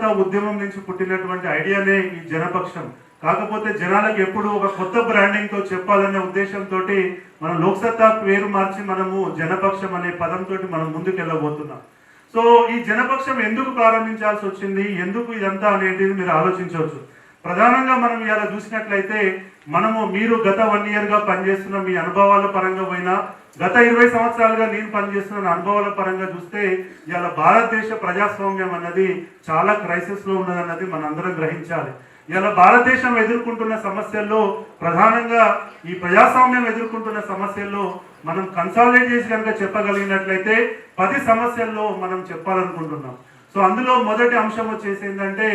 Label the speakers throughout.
Speaker 1: లోక్సత్తా ఉద్యమం నుంచి పుట్టినటువంటి ఐడియానే ఈ జనపక్షం. కాకపోతే జనాలకు ఎప్పుడు ఒక కొత్త బ్రాండింగ్తో చెప్పాలనే ఉద్దేశంతో మనం లోక్సత్తా పేరు మార్చి మనము జనపక్షం అనే పదంతో మనం ముందుకెళ్ళబోతున్నాం. సో ఈ జనపక్షం ఎందుకు ప్రారంభించాల్సి వచ్చింది ఎందుకు ఇదంతా అనేది మీరు ఆలోచించవచ్చు. ప్రధానంగా మనం ఇలా చూసినట్లయితే మనము మీరు గత వన్ ఇయర్గా పనిచేస్తున్న మీ అనుభవాల పరంగా పోయినా గత ఇరవై సంవత్సరాలుగా నేను పనిచేస్తున్న అనుభవాల పరంగా చూస్తే ఇలా భారతదేశ ప్రజాస్వామ్యం అన్నది చాలా క్రైసిస్లో ఉన్నదన్నది మనందరం గ్రహించాలి. ఇలా భారతదేశం ఎదుర్కొంటున్న సమస్యల్లో ప్రధానంగా ఈ ప్రజాస్వామ్యం ఎదుర్కొంటున్న సమస్యల్లో మనం కన్సాలిడేట్ చేసి కనుక చెప్పగలిగినట్లయితే పది సమస్యల్లో మనం చెప్పాలనుకుంటున్నాం. సో అందులో మొదటి అంశం వచ్చేసి ఏంటంటే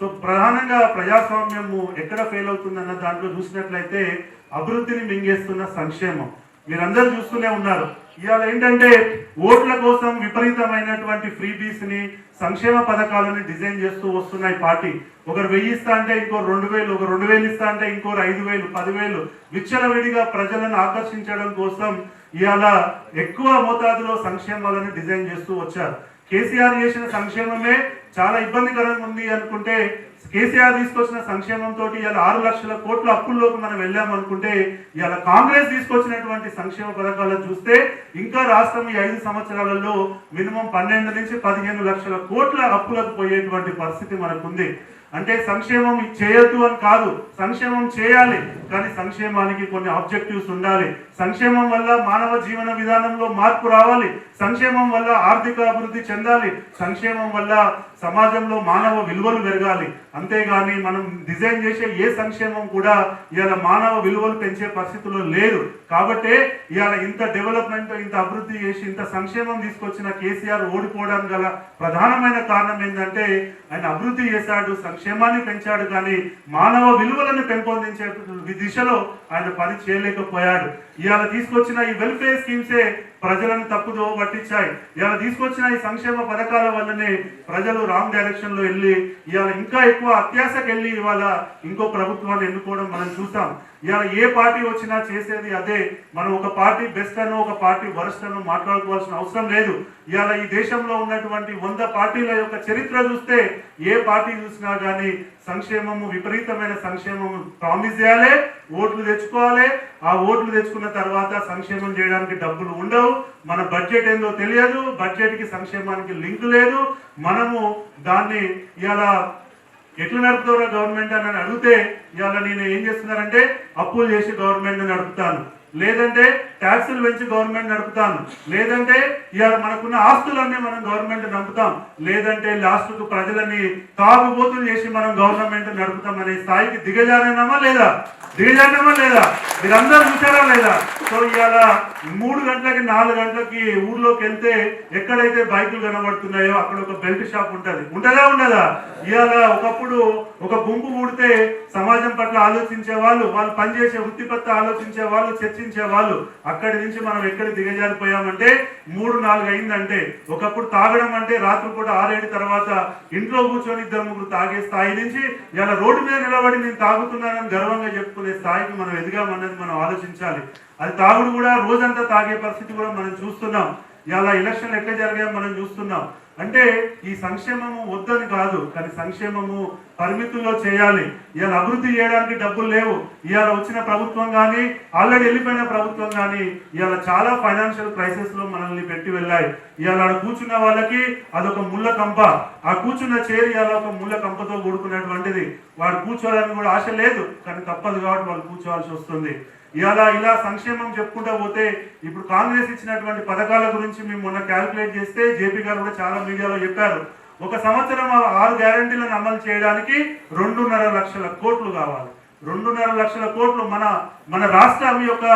Speaker 1: సో ప్రధానంగా ప్రజాస్వామ్యము ఎక్కడ ఫెయిల్ అవుతుందన్న దాంట్లో చూసినట్లయితే అభివృద్ధిని మింగేస్తున్న సంక్షేమం. మీరందరూ చూస్తూనే ఉన్నారు. ఇవాళ ఏంటంటే ఓట్ల కోసం విపరీతమైనటువంటి ఫ్రీబీస్ని సంక్షేమ పథకాలని డిజైన్ చేస్తూ వస్తున్నాయి పార్టీ. ఒకరు వెయ్యి ఇస్తా అంటే ఇంకో రెండు వేలు ఒక రెండు వేలు ఇస్తా అంటే ఇంకో ఐదు వేలు పదివేలు. విచ్చలవిడిగా ప్రజలను ఆకర్షించడం కోసం ఇవాళ ఎక్కువ మోతాదులో సంక్షేమాలను డిజైన్ చేస్తూ వచ్చారు. కేసీఆర్ చేసిన సంక్షేమమే చాలా ఇబ్బందికరంగా ఉంది అనుకుంటే కేసీఆర్ తీసుకొచ్చిన సంక్షేమంతో ఇవాళ ఆరు లక్షల కోట్ల అప్పుల్లోకి మనం వెళ్ళామనుకుంటే ఇవాళ కాంగ్రెస్ తీసుకొచ్చినటువంటి సంక్షేమ పథకాలను చూస్తే ఇంకా రాష్ట్రం ఈ ఐదు సంవత్సరాలలో మినిమం పన్నెండు నుంచి పదిహేను లక్షల కోట్ల అప్పులకు పోయేటువంటి పరిస్థితి మనకుంది. అంటే సంక్షేమం చేయొద్దు అని కాదు సంక్షేమం చేయాలి కానీ సంక్షేమానికి కొన్ని ఆబ్జెక్టివ్స్ ఉండాలి. సంక్షేమం వల్ల మానవ జీవన విధానంలో మార్పు రావాలి. సంక్షేమం వల్ల ఆర్థిక అభివృద్ధి చెందాలి. సంక్షేమం వల్ల సమాజంలో మానవ విలువలు పెరగాలి. అంతేగాని మనం డిజైన్ చేసే ఏ సంక్షేమం కూడా ఇవాళ మానవ విలువలు పెంచే పరిస్థితుల్లో లేదు. కాబట్టే ఇవాళ ఇంత డెవలప్మెంట్ ఇంత అభివృద్ధి చేసి ఇంత సంక్షేమం తీసుకొచ్చిన కేసీఆర్ ఓడిపోవడం గల ప్రధానమైన కారణం ఏంటంటే ఆయన అభివృద్ధి చేశాడు క్షేమాన్ని పెంచాడు కానీ మానవ విలువలను పెంపొందించే దిశలో ఆయన పని చేయలేకపోయాడు. ఇవాళ తీసుకొచ్చిన ఈ వెల్ఫేర్ స్కీమ్సే ప్రజలను తప్పుదో పట్టించాయి. ఇవాళ తీసుకొచ్చిన ఈ సంక్షేమ పథకాల వల్లనే ప్రజలు రాంగ్ డైరెక్షన్లో వెళ్ళి ఇవాళ ఇంకా ఎక్కువ అత్యాశకి వెళ్ళి ఇవాళ ఇంకో ప్రభుత్వాన్ని ఎన్నుకోవడం మనం చూస్తాం ఇవాళ ఏ పార్టీ వచ్చినా చేసేది అదే. మనం ఒక పార్టీ బెస్ట్ అనో ఒక పార్టీ వరస్ట్ అనో మాట్లాడుకోవాల్సిన అవసరం లేదు. ఇవాళ ఈ దేశంలో ఉన్నటువంటి వంద పార్టీల యొక్క చరిత్ర చూస్తే ఏ పార్టీ చూసినా కానీ సంక్షేమము విపరీతమైన సంక్షేమము ప్రామిస్ చేయాలి ఓట్లు తెచ్చుకోవాలి. ఆ ఓట్లు తెచ్చుకున్న తర్వాత సంక్షేమం చేయడానికి డబ్బులు ఉండవు. మన బడ్జెట్ ఏందో తెలియదు. బడ్జెట్కి సంక్షేమానికి లింక్ లేదు. మనము దాన్ని ఇలా ఎట్లా నడుపుతారా గవర్నమెంట్ అని అడిగితే ఇవాళ నేను ఏం చేస్తున్నానంటే అప్పులు చేసి గవర్నమెంట్ నడుపుతాను. లేదంటే ట్యాక్సులు పెంచి గవర్నమెంట్ నడుపుతాను లేదంటే ఇవాళ మనకున్న ఆస్తులన్నీ మనం గవర్నమెంట్ నడుపుతాం లేదంటే లాస్ట్కు ప్రజలని తాగుబోతులు చేసి మనం గవర్నమెంట్ నడుపుతాం అనే స్థాయికి దిగజారినామా లేదా? దిగజారినామా లేదా? మీరందరూ చూసారా లేదా? సో ఇవాళ మూడు గంటలకి నాలుగు గంటలకి ఊర్లోకి వెళ్తే ఎక్కడైతే బైకులు కనబడుతున్నాయో అక్కడ ఒక బెల్ట్ షాప్ ఉంటది. ఉంటుందా ఉండదా? ఇవాళ ఒకప్పుడు ఒక గుంపు ఊడితే సమాజం పట్ల ఆలోచించే వాళ్ళు వాళ్ళు పనిచేసే వృత్తి పట్ల ఆలోచించే వాళ్ళు చర్చించే వాళ్ళు అక్కడి నుంచి మనం ఎక్కడ దిగజారిపోయామంటే మూడు నాలుగు అయిందంటే. ఒకప్పుడు తాగడం అంటే రాత్రిపూట ఆరేడు తర్వాత ఇంట్లో కూర్చొని ఇద్దరు ముగ్గురు తాగే స్థాయి నుంచి ఇలా రోడ్డు మీద నిలబడి నేను తాగుతున్నానని గర్వంగా చెప్పుకునే స్థాయికి మనం ఎదిగామన్నది మనం ఆలోచించాలి. అది తాగుడు కూడా రోజంతా తాగే పరిస్థితి కూడా మనం చూస్తున్నాం. ఇలా ఎలక్షన్లు ఎట్లా జరిగాయో మనం చూస్తున్నాం. అంటే ఈ సంక్షేమము వద్దని కాదు కానీ సంక్షేమము పరిమితుల్లో చేయాలి. ఇవాళ అభివృద్ధి చేయడానికి డబ్బులు లేవు. ఇవాళ వచ్చిన ప్రభుత్వం కానీ ఆల్రెడీ వెళ్ళిపోయిన ప్రభుత్వం కానీ ఇవాళ చాలా ఫైనాన్షియల్ క్రైసిస్లో మనల్ని పెట్టి వెళ్ళాయి. ఇవాళ ఆడ కూర్చున్న వాళ్ళకి అదొక ముళ్ళ కంప. ఆ కూర్చున్న చేరి ఇవాళ ఒక ముళ్ళ కంపతో కూడుకున్నటువంటిది. వాడు కూర్చోవాలని కూడా ఆశ లేదు కానీ తప్పదు కాబట్టి వాళ్ళు కూర్చోవాల్సి వస్తుంది. ఇలా ఇలా సంక్షేమం చెప్పుకుంటా పోతే ఇప్పుడు కాంగ్రెస్ ఇచ్చినటువంటి పథకాల గురించి మేము మొన్న క్యాల్కులేట్ చేస్తే జేపీ గారు కూడా చాలా మీడియాలో చెప్పారు. ఒక సంవత్సరం ఆరు గ్యారంటీలను అమలు చేయడానికి రెండున్నర లక్షల కోట్లు కావాలి. రెండున్నర లక్షల కోట్లు మన మన రాష్ట్రం యొక్క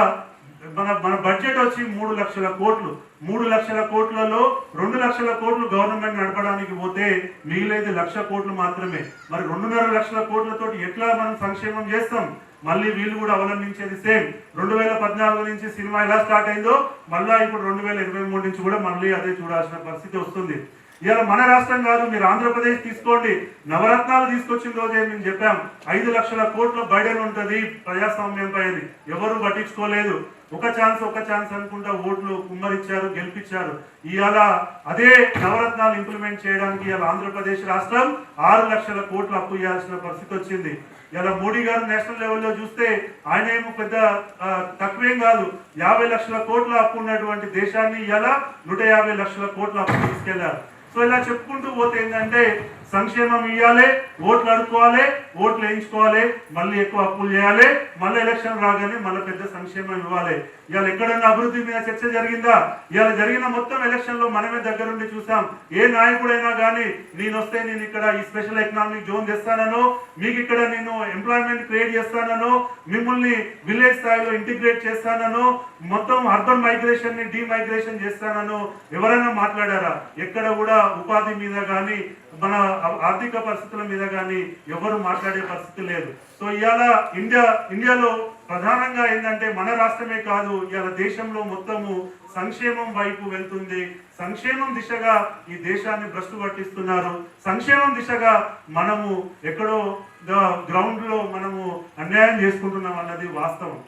Speaker 1: మన మన బడ్జెట్ వచ్చి మూడు లక్షల కోట్లు. మూడు లక్షల కోట్లలో రెండు లక్షల కోట్లు గవర్నమెంట్ నడపడానికి పోతే మిగిలేదు లక్ష కోట్లు మాత్రమే. మరి రెండున్నర లక్షల కోట్లతో ఎట్లా మనం సంక్షేమం చేస్తాం? మళ్ళీ వీళ్ళు కూడా అవలంబించేది సేమ్. రెండు వేల పద్నాలుగు నుంచి సినిమా ఎలా స్టార్ట్ అయిందో మళ్ళా ఇప్పుడు రెండు వేల ఇరవై మూడు నుంచి కూడా మళ్ళీ అదే చూడాల్సిన పరిస్థితి వస్తుంది. ఇవాళ మన రాష్ట్రం కాదు మీరు ఆంధ్రప్రదేశ్ తీసుకోండి. నవరత్నాలు తీసుకొచ్చిన రోజే మేము చెప్పాం ఐదు లక్షల కోట్ల బైడెన్ ఉంటుంది ప్రజాస్వామ్యం పైన ఎవరు పట్టించుకోలేదు. ఒక ఛాన్స్ ఒక ఛాన్స్ అనుకుంటా ఓట్లు కుమ్మరిచ్చారు గెలిపించారు ఇవాళ అదే నవరత్నాలు ఇంప్లిమెంట్ చేయడానికి ఇవాళ ఆంధ్రప్రదేశ్ రాష్ట్రం ఆరు లక్షల కోట్లు అప్పు ఇవ్వాల్సిన పరిస్థితి వచ్చింది. ఇలా మోడీ గారు నేషనల్ లెవెల్లో చూస్తే ఆయన ఏమో పెద్ద తక్కువేం కాదు. యాభై లక్షల కోట్ల అప్పు ఉన్నటువంటి దేశాన్ని ఇలా నూట యాభై లక్షల కోట్ల అప్పు తీసుకెళ్ళారు. సో ఇలా చెప్పుకుంటూ పోతే ఏంటంటే సంక్షేమం ఇవ్వాలి ఓట్లు అడుక్కోవాలి ఓట్లు వేయించుకోవాలి మళ్ళీ ఎక్కువ అప్పులు చేయాలి మళ్ళీ ఎలక్షన్ రాగానే మళ్ళీ పెద్ద సంక్షేమం ఇవ్వాలి. ఇవాళ ఎక్కడన్నా అభివృద్ధి మీద చర్చ జరిగిందా? ఇవాళ జరిగిన మొత్తం ఎలక్షన్లో మనమే దగ్గరుండి చూసాం. ఏ నాయకుడైనా కానీ నేను వస్తే నేను ఇక్కడ ఈ స్పెషల్ ఎకనామిక్ జోన్ తెస్తానను మీకు ఇక్కడ నేను ఎంప్లాయ్మెంట్ క్రియేట్ చేస్తానను మిమ్మల్ని విలేజ్ స్థాయిలో ఇంటిగ్రేట్ చేస్తానను మొత్తం అర్బన్ మైగ్రేషన్ని డిమైగ్రేషన్ చేస్తానను ఎవరైనా మాట్లాడారా? ఎక్కడ కూడా ఉపాధి మీద కానీ మన ఆర్థిక పరిస్థితుల మీద కానీ ఎవరు మాట్లాడే పరిస్థితి లేదు. సో ఇవాళ ఇండియా ఇండియాలో ప్రధానంగా ఏంటంటే మన రాష్ట్రమే కాదు ఇవాళ దేశంలో మొత్తము సంక్షేమం వైపు వెళ్తుంది. సంక్షేమం దిశగా ఈ దేశాన్ని భ్రష్టు పట్టిస్తున్నారు. సంక్షేమం దిశగా మనము ఎక్కడో గ్రౌండ్లో మనము అన్యాయం చేసుకుంటున్నాం అన్నది వాస్తవం.